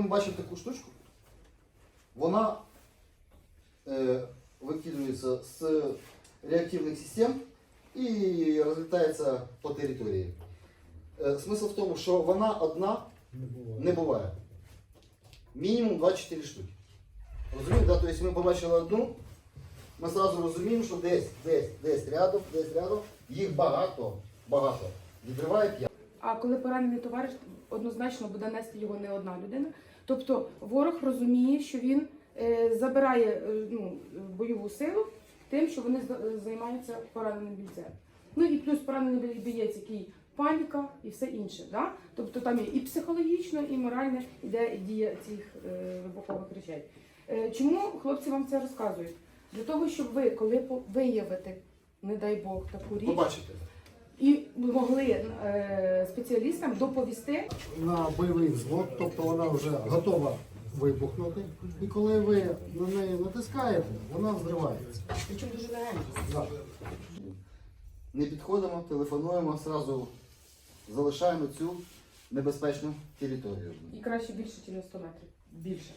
Ми бачимо таку штучку. Вона е, викидується з реактивних систем і розлітається по території. Е, смисл в тому, що вона одна Не буває. не буває. Мінімум 24 штуки. Розумієте, да? Тобто ми побачили одну, ми одразу розуміємо, що десь, десь, десь рядом, десь рядом, їх багато, багато. Відриває п'ять. А коли поранений товариш, однозначно буде нести його не одна людина. Тобто ворог розуміє, що він е, забирає е, ну, бойову силу тим, що вони займаються пораненим бійцем. Ну і плюс поранений бієць, який паніка і все інше. Да? Тобто там є і психологічно, і морально йде дія цих е, вибухових речей. Е, чому хлопці вам це розказують? Для того, щоб ви, коли виявите, не дай Бог, таку річ, Побачите. і могли е, спеціалістам доповісти, На бойовий взвод, тобто вона вже готова вибухнути. І коли ви на неї натискаєте, вона взривається. причому дуже легенько. Не підходимо, телефонуємо, одразу залишаємо цю небезпечну територію. І краще більше, ніж 100 метрів. Більше.